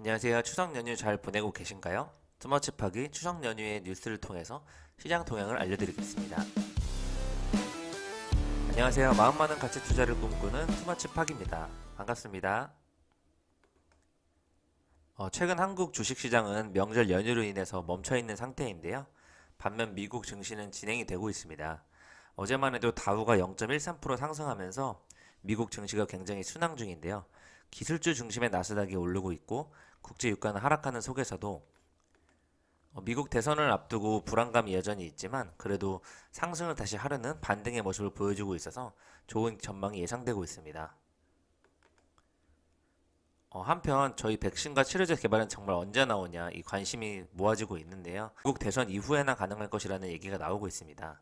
안녕하세요. 추석 연휴 잘 보내고 계신가요? 스머치팍이 추석 연휴의 뉴스를 통해서 시장 동향을 알려드리겠습니다. 안녕하세요. 마음 많은 가치 투자를 꿈꾸는 스머치팍입니다. 반갑습니다. 어, 최근 한국 주식시장은 명절 연휴로 인해서 멈춰있는 상태인데요. 반면 미국 증시는 진행이 되고 있습니다. 어제만 해도 다우가 0.13% 상승하면서 미국 증시가 굉장히 순항 중인데요. 기술주 중심의 나스닥이 오르고 있고 국제 유가는 하락하는 속에서도 어, 미국 대선을 앞두고 불안감이 여전히 있지만 그래도 상승을 다시 하려는 반등의 모습을 보여주고 있어서 좋은 전망이 예상되고 있습니다. 어, 한편 저희 백신과 치료제 개발은 정말 언제 나오냐 이 관심이 모아지고 있는데요. 미국 대선 이후에나 가능할 것이라는 얘기가 나오고 있습니다.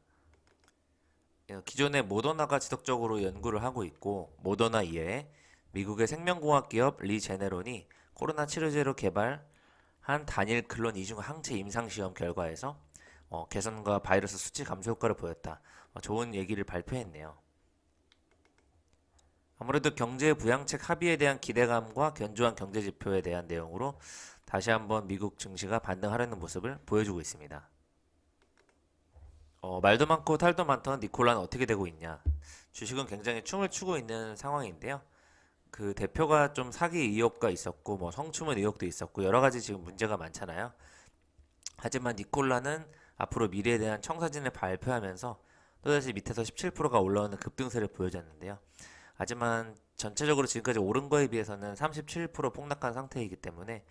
어, 기존의 모더나가 지속적으로 연구를 하고 있고 모더나 이외에 미국의 생명공학 기업 리제네론이 코로나 치료제로 개발한 단일 클론 이중 항체 임상 시험 결과에서 어, 개선과 바이러스 수치 감소 효과를 보였다. 어, 좋은 얘기를 발표했네요. 아무래도 경제 부양책 합의에 대한 기대감과 견조한 경제 지표에 대한 내용으로 다시 한번 미국 증시가 반등하려는 모습을 보여주고 있습니다. 어, 말도 많고 탈도 많던 니콜라는 어떻게 되고 있냐? 주식은 굉장히 춤을 추고 있는 상황인데요. 그 대표가 좀 사기 의혹가 있었고 뭐 성추문 의혹도 있었고 여러 가지 지금 문제가 많잖아요. 하지만 니콜라는 앞으로 미래에 대한 청사진을 발표하면서 또다시 밑에서 17%가 올라오는 급등세를 보여줬는데요. 하지만 전체적으로 지금까지 오른 거에 비해서는 37% 폭락한 상태이기 때문에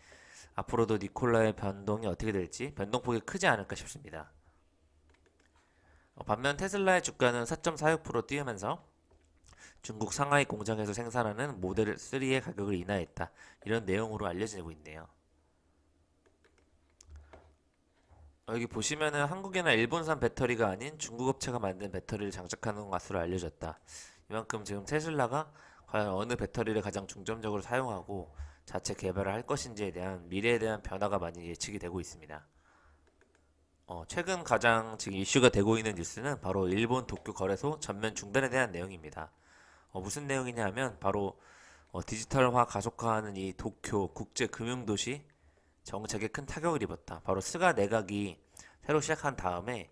앞으로도 니콜라의 변동이 어떻게 될지 변동폭이 크지 않을까 싶습니다. 어, 반면 테슬라의 주가는 4.46% 뛰면서 중국 상하이 공장에서 생산하는 모델 3의 가격을 인하했다. 이런 내용으로 알려지고 있네요. 어, 여기 보시면은 한국이나 일본산 배터리가 아닌 중국 업체가 만든 배터리를 장착하는 것으로 알려졌다. 이만큼 지금 테슬라가 과연 어느 배터리를 가장 중점적으로 사용하고 자체 개발을 할 것인지에 대한 미래에 대한 변화가 많이 예측이 되고 있습니다. 어, 최근 가장 지금 이슈가 되고 있는 뉴스는 바로 일본 도쿄 거래소 전면 중단에 대한 내용입니다. 어, 무슨 내용이냐면 바로 어, 디지털화 가속화하는 이 도쿄 국제 금융 도시 정책에 큰 타격을 입었다. 바로 스가 내각이 새로 시작한 다음에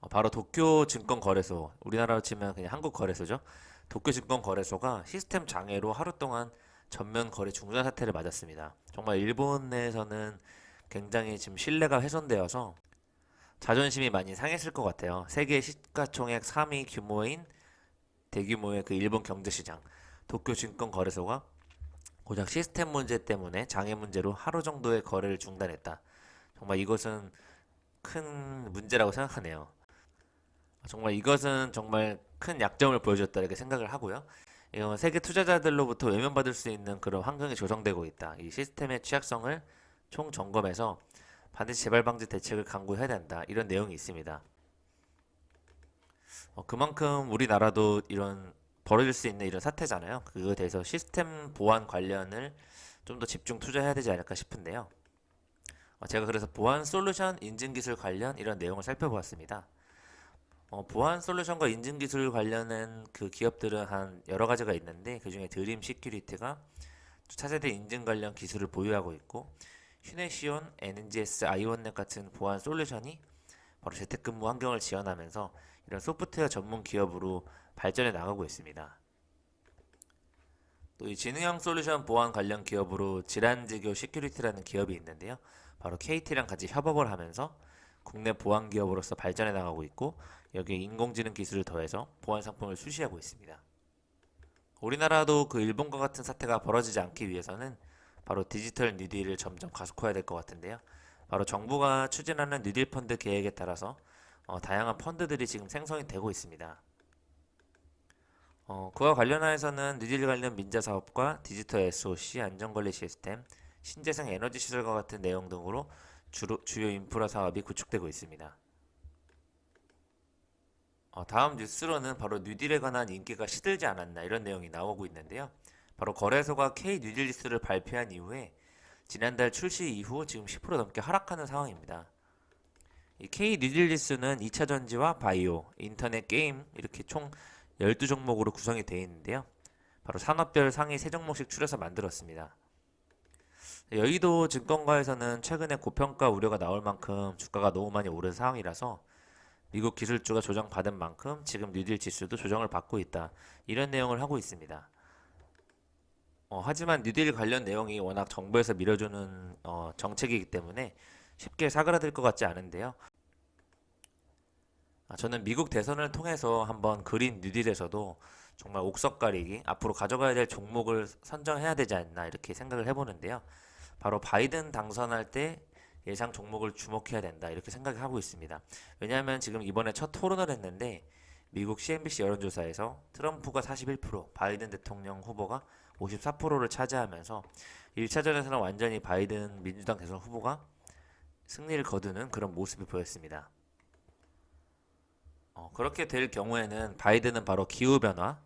어, 바로 도쿄 증권 거래소 우리나라로 치면 그냥 한국 거래소죠. 도쿄 증권 거래소가 시스템 장애로 하루 동안 전면 거래 중단 사태를 맞았습니다. 정말 일본 내에서는 굉장히 지금 신뢰가 훼손되어서 자존심이 많이 상했을 것 같아요. 세계 시가총액 3위 규모인 대규모의 그 일본 경제시장 도쿄 증권 거래소가 고작 시스템 문제 때문에 장애 문제로 하루 정도의 거래를 중단했다. 정말 이것은 큰 문제라고 생각하네요. 정말 이것은 정말 큰 약점을 보여줬다 이렇게 생각을 하고요. 이건 세계 투자자들로부터 외면받을 수 있는 그런 환경이 조성되고 있다. 이 시스템의 취약성을 총 점검해서 반드시 재발 방지 대책을 강구해야 된다. 이런 내용이 있습니다. 어, 그만큼 우리나라도 이런 벌어질 수 있는 이런 사태잖아요. 그거에 대해서 시스템 보안 관련을 좀 더 집중 투자해야 되지 않을까 싶은데요. 어, 제가 그래서 보안 솔루션 인증 기술 관련 이런 내용을 살펴보았습니다. 어, 보안 솔루션과 인증 기술 관련된 그 기업들은 한 여러 가지가 있는데 그 중에 드림 시큐리티가 차세대 인증 관련 기술을 보유하고 있고 휴네시온, NGS, 아이원넷 같은 보안 솔루션이 바로 재택근무 환경을 지원하면서 이런 소프트웨어 전문 기업으로 발전해 나가고 있습니다. 또 이 지능형 솔루션 보안 관련 기업으로 질환지교 시큐리티라는 기업이 있는데요. 바로 KT랑 같이 협업을 하면서 국내 보안 기업으로서 발전해 나가고 있고 여기에 인공지능 기술을 더해서 보안 상품을 출시하고 있습니다. 우리나라도 그 일본과 같은 사태가 벌어지지 않기 위해서는 바로 디지털 뉴딜을 점점 가속화해야 될 것 같은데요. 바로 정부가 추진하는 뉴딜 펀드 계획에 따라서 어, 다양한 펀드들이 지금 생성이 되고 있습니다. 어, 그와 관련하여서는 뉴딜 관련 민자 사업과 디지털 SOC, 안전관리 시스템, 신재생 에너지 시설과 같은 내용 등으로 주로, 주요 인프라 사업이 구축되고 있습니다. 어, 다음 뉴스로는 바로 뉴딜에 관한 인기가 시들지 않았나 이런 내용이 나오고 있는데요. 바로 거래소가 K 뉴딜 리스트를 발표한 이후에 지난달 출시 이후 지금 10% 넘게 하락하는 상황입니다. 이 K 뉴딜 리스트는 2차 전지와 바이오, 인터넷 게임 이렇게 총 12종목으로 구성이 되어 있는데요. 바로 산업별 상위 3종목씩 추려서 만들었습니다. 여의도 증권가에서는 최근에 고평가 우려가 나올 만큼 주가가 너무 많이 오른 상황이라서 미국 기술주가 조정받은 만큼 지금 뉴딜 지수도 조정을 받고 있다. 이런 내용을 하고 있습니다. 어, 하지만 뉴딜 관련 내용이 워낙 정부에서 밀어주는 어, 정책이기 때문에 쉽게 사그라들 것 같지 않은데요. 아, 저는 미국 대선을 통해서 한번 그린 뉴딜에서도 정말 옥석 가리기 앞으로 가져가야 될 종목을 선정해야 되지 않나 이렇게 생각을 해보는데요. 바로 바이든 당선할 때 예상 종목을 주목해야 된다 이렇게 생각을 하고 있습니다. 왜냐하면 지금 이번에 첫 토론을 했는데 미국 CNBC 여론조사에서 트럼프가 41%, 바이든 대통령 후보가 54%를 차지하면서 1차전에서는 완전히 바이든 민주당 대선 후보가 승리를 거두는 그런 모습이 보였습니다. 어, 그렇게 될 경우에는 바이든은 바로 기후변화,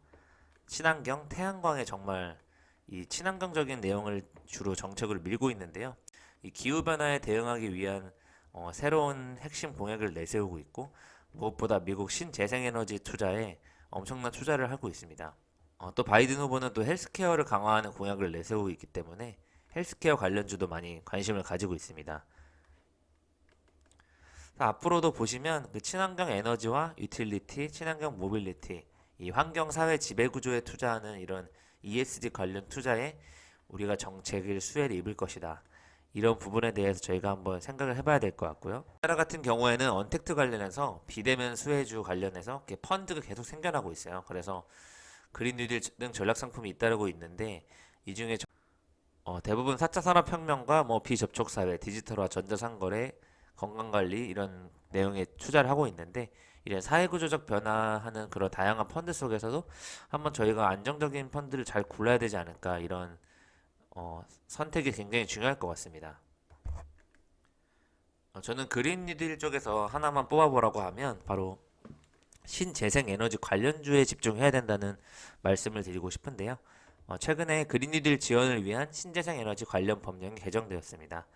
친환경, 태양광에 정말 이 친환경적인 내용을 주로 정책을 밀고 있는데요. 이 기후변화에 대응하기 위한 어, 새로운 핵심 공약을 내세우고 있고 무엇보다 미국 신재생에너지 투자에 엄청난 투자를 하고 있습니다. 어, 또 바이든 후보는 또 헬스케어를 강화하는 공약을 내세우고 있기 때문에 헬스케어 관련주도 많이 관심을 가지고 있습니다. 자, 앞으로도 보시면 그 친환경 에너지와 유틸리티, 친환경 모빌리티, 이 환경 사회 지배 구조에 투자하는 이런 ESG 관련 투자에 우리가 정책을 수혜를 입을 것이다. 이런 부분에 대해서 저희가 한번 생각을 해봐야 될 것 같고요. 우리나라 같은 경우에는 언택트 관련해서 비대면 수혜주 관련해서 펀드가 계속 생겨나고 있어요. 그래서 그린 뉴딜 등 전략 상품이 잇따르고 있는데 이 중에 저- 어, 대부분 4차 산업혁명과 뭐 비접촉 사회, 디지털화, 전자상거래, 건강관리 이런 내용에 투자를 하고 있는데 이런 사회구조적 변화하는 그런 다양한 펀드 속에서도 한번 저희가 안정적인 펀드를 잘 골라야 되지 않을까 이런 어, 선택이 굉장히 중요할 것 같습니다. 어, 저는 그린 뉴딜 쪽에서 하나만 뽑아보라고 하면 바로 신재생 에너지 관련주에 집중해야 된다는 말씀을 드리고 싶은데요. 어, 최근에 그린 뉴딜 지원을 위한 신재생 에너지 관련 법령이 개정되었습니다.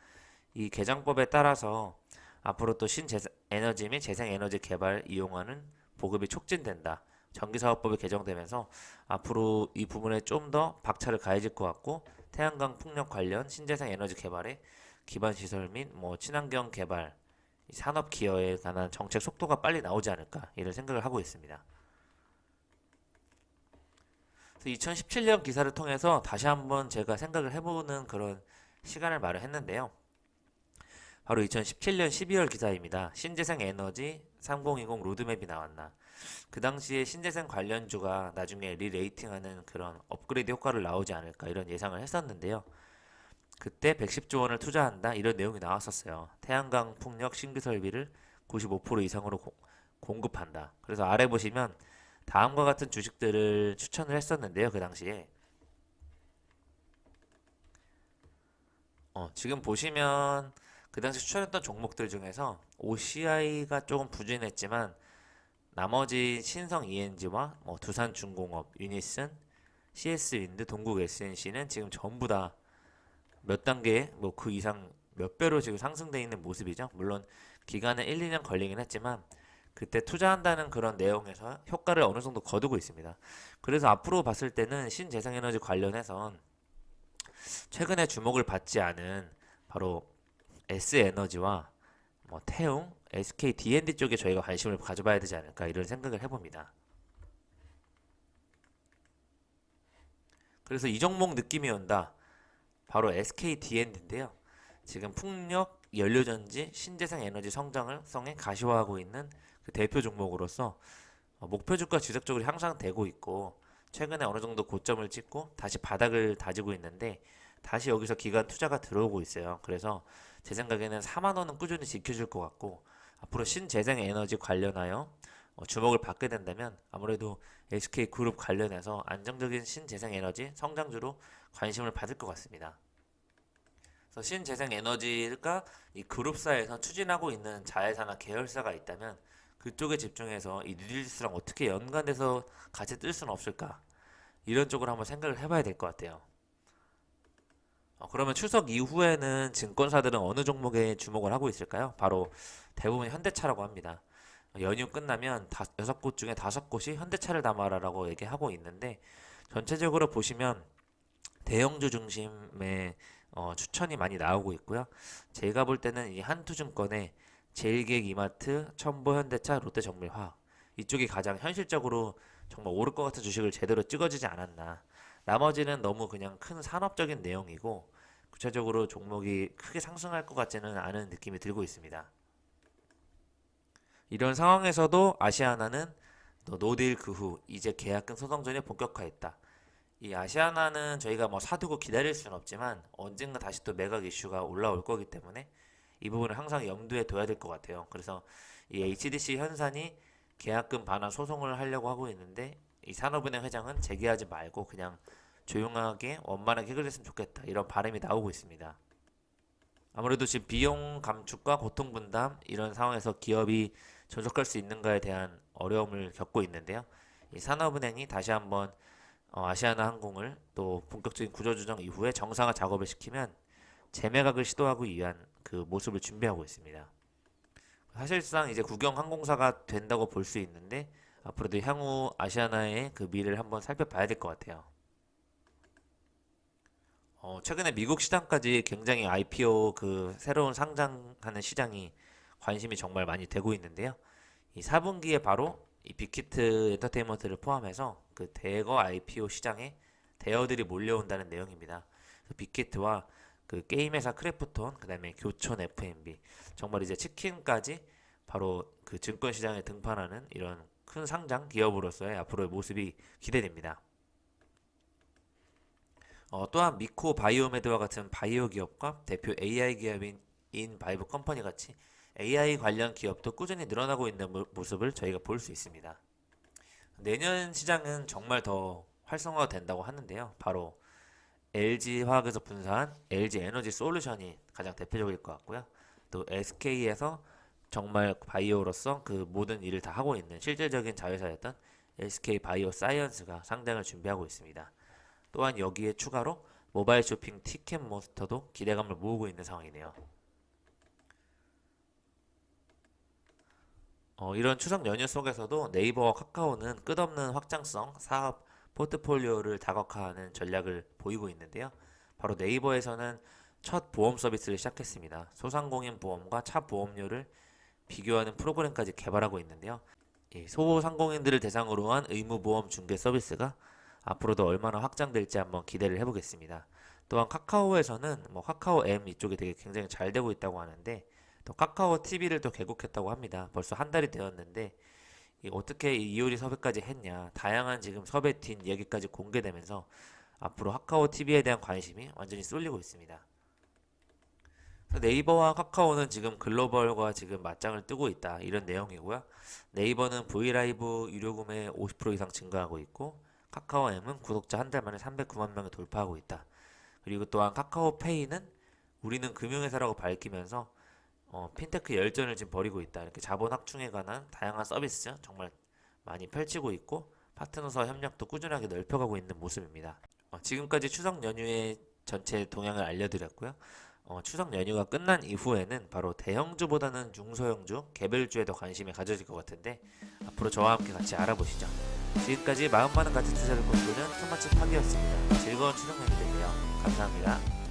이 개정법에 따라서 앞으로 또 신재생 에너지 및 재생 에너지 개발 이용하는 보급이 촉진된다. 전기사업법이 개정되면서 앞으로 이 부분에 좀 더 박차를 가해질 것 같고 태양광 풍력 관련 신재생 에너지 개발에 기반 시설 및 뭐 친환경 개발, 이 산업 기여에 관한 정책 속도가 빨리 나오지 않을까 이런 생각을 하고 있습니다. 그래서 2017년 기사를 통해서 다시 한번 제가 생각을 해보는 그런 시간을 마련했는데요. 바로 2017년 12월 기사입니다. 신재생 에너지 3020 로드맵이 나왔나. 그 당시에 신재생 관련주가 나중에 리레이팅하는 그런 업그레이드 효과를 나오지 않을까 이런 예상을 했었는데요. 그때 110조 원을 투자한다 이런 내용이 나왔었어요. 태양광 풍력 신규 설비를 95% 이상으로 고- 공급한다. 그래서 아래 보시면 다음과 같은 주식들을 추천을 했었는데요. 그 당시에 어, 지금 보시면 그 당시 추천했던 종목들 중에서 OCI가 조금 부진했지만 나머지 신성 ENG와 뭐 두산중공업, 유니슨, CS윈드, 동국 SNC는 지금 전부 다 몇 단계 뭐 그 이상 몇 배로 지금 상승돼 있는 모습이죠. 물론 기간은 1, 2년 걸리긴 했지만 그때 투자한다는 그런 내용에서 효과를 어느 정도 거두고 있습니다. 그래서 앞으로 봤을 때는 신재생에너지 관련해선 최근에 주목을 받지 않은 바로 S에너지와 뭐 태웅, SK D&D 쪽에 저희가 관심을 가져봐야 되지 않을까 이런 생각을 해봅니다. 그래서 이 종목 느낌이 온다. 바로 SK D&D인데요. 지금 풍력, 연료전지, 신재생 에너지 성장을 성에 가시화하고 있는 그 대표 종목으로서 어, 목표 주가 지속적으로 향상되고 있고 최근에 어느 정도 고점을 찍고 다시 바닥을 다지고 있는데 다시 여기서 기관 투자가 들어오고 있어요. 그래서 제 생각에는 4만 원은 꾸준히 지켜줄 것 같고 앞으로 신재생 에너지 관련하여 어, 주목을 받게 된다면 아무래도 SK 그룹 관련해서 안정적인 신재생 에너지 성장주로 관심을 받을 것 같습니다. 그래서 신재생 에너지가 이 그룹사에서 추진하고 있는 자회사나 계열사가 있다면 그쪽에 집중해서 이 뉴딜스랑 어떻게 연관돼서 같이 뜰 수는 없을까 이런 쪽으로 한번 생각을 해봐야 될 것 같아요. 어, 그러면 추석 이후에는 증권사들은 어느 종목에 주목을 하고 있을까요? 바로 대부분 현대차라고 합니다. 연휴 끝나면 다, 여섯 곳 중에 다섯 곳이 현대차를 담아라라고 얘기하고 있는데 전체적으로 보시면 대형주 중심의 어, 추천이 많이 나오고 있고요. 제가 볼 때는 이 한투증권의 제일기획 이마트, 첨보 현대차, 롯데정밀화학 이쪽이 가장 현실적으로 정말 오를 것 같은 주식을 제대로 찍어주지 않았나. 나머지는 너무 그냥 큰 산업적인 내용이고 구체적으로 종목이 크게 상승할 것 같지는 않은 느낌이 들고 있습니다. 이런 상황에서도 아시아나는 또 노딜 그 후 이제 계약금 소송전이 본격화했다. 이 아시아나는 저희가 뭐 사두고 기다릴 수는 없지만 언젠가 다시 또 매각 이슈가 올라올 거기 때문에 이 부분을 항상 염두에 둬야 될 것 같아요. 그래서 이 HDC 현산이 계약금 반환 소송을 하려고 하고 있는데 이 산업은행 회장은 재개하지 말고 그냥 조용하게 원만하게 해결됐으면 좋겠다 이런 바람이 나오고 있습니다. 아무래도 지금 비용 감축과 고통 분담 이런 상황에서 기업이 전속할 수 있는가에 대한 어려움을 겪고 있는데요. 이 산업은행이 다시 한번 어, 아시아나 항공을 또 본격적인 구조조정 이후에 정상화 작업을 시키면 재매각을 시도하기 위한 그 모습을 준비하고 있습니다. 사실상 이제 국영 항공사가 된다고 볼 수 있는데 앞으로도 향후 아시아나의 그 미래를 한번 살펴봐야 될 것 같아요. 어, 최근에 미국 시장까지 굉장히 IPO 그 새로운 상장하는 시장이 관심이 정말 많이 되고 있는데요. 이 4분기에 바로 이 빅히트 엔터테인먼트를 포함해서 그 대거 IPO 시장에 대어들이 몰려온다는 내용입니다. 그래서 빅히트와 그 게임 회사 크래프톤, 그다음에 교촌 F&B, 정말 이제 치킨까지 바로 그 증권 시장에 등판하는 이런 큰 상장 기업으로서의 앞으로의 모습이 기대됩니다. 어, 또한 미코 바이오메드와 같은 바이오 기업과 대표 AI 기업인 인바이브 컴퍼니 같이 AI 관련 기업도 꾸준히 늘어나고 있는 모- 모습을 저희가 볼 수 있습니다. 내년 시장은 정말 더 활성화가 된다고 하는데요. 바로 LG 화학에서 분사한 LG 에너지 솔루션이 가장 대표적일 것 같고요. 또 SK에서 정말 바이오로서 그 모든 일을 다 하고 있는 실질적인 자회사였던 SK 바이오 사이언스가 상장을 준비하고 있습니다. 또한 여기에 추가로 모바일 쇼핑 티켓 몬스터도 기대감을 모으고 있는 상황이네요. 어, 이런 추석 연휴 속에서도 네이버와 카카오는 끝없는 확장성 사업 포트폴리오를 다각화하는 전략을 보이고 있는데요. 바로 네이버에서는 첫 보험 서비스를 시작했습니다. 소상공인 보험과 차 보험료를 비교하는 프로그램까지 개발하고 있는데요. 이 소상공인들을 대상으로 한 의무 보험 중개 서비스가 앞으로도 얼마나 확장될지 한번 기대를 해보겠습니다. 또한 카카오에서는 뭐 카카오 M 이쪽이 되게 굉장히 잘 되고 있다고 하는데 또 카카오 TV를 또 개국했다고 합니다. 벌써 한 달이 되었는데 이 어떻게 이 이효리 섭외까지 했냐 다양한 지금 섭외 뒷 얘기까지 공개되면서 앞으로 카카오 TV에 대한 관심이 완전히 쏠리고 있습니다. 네이버와 카카오는 지금 글로벌과 지금 맞짱을 뜨고 있다 이런 내용이고요. 네이버는 브이라이브 유료 구매 50% 이상 증가하고 있고 카카오 M은 구독자 한 달 만에 309만 명을 돌파하고 있다. 그리고 또한 카카오페이는 우리는 금융회사라고 밝히면서 어, 핀테크 열전을 지금 벌이고 있다. 이렇게 자본 확충에 관한 다양한 서비스 정말 많이 펼치고 있고 파트너사 협력도 꾸준하게 넓혀가고 있는 모습입니다. 어, 지금까지 추석 연휴의 전체 동향을 알려드렸고요. 어, 추석 연휴가 끝난 이후에는 바로 대형주보다는 중소형주, 개별주에 더 관심이 가져질 것 같은데 앞으로 저와 함께 같이 알아보시죠. 지금까지 마음 많은 가치 투자를 꿈꾸는 투마치 파기였습니다. 즐거운 추석 연휴 되세요. 감사합니다.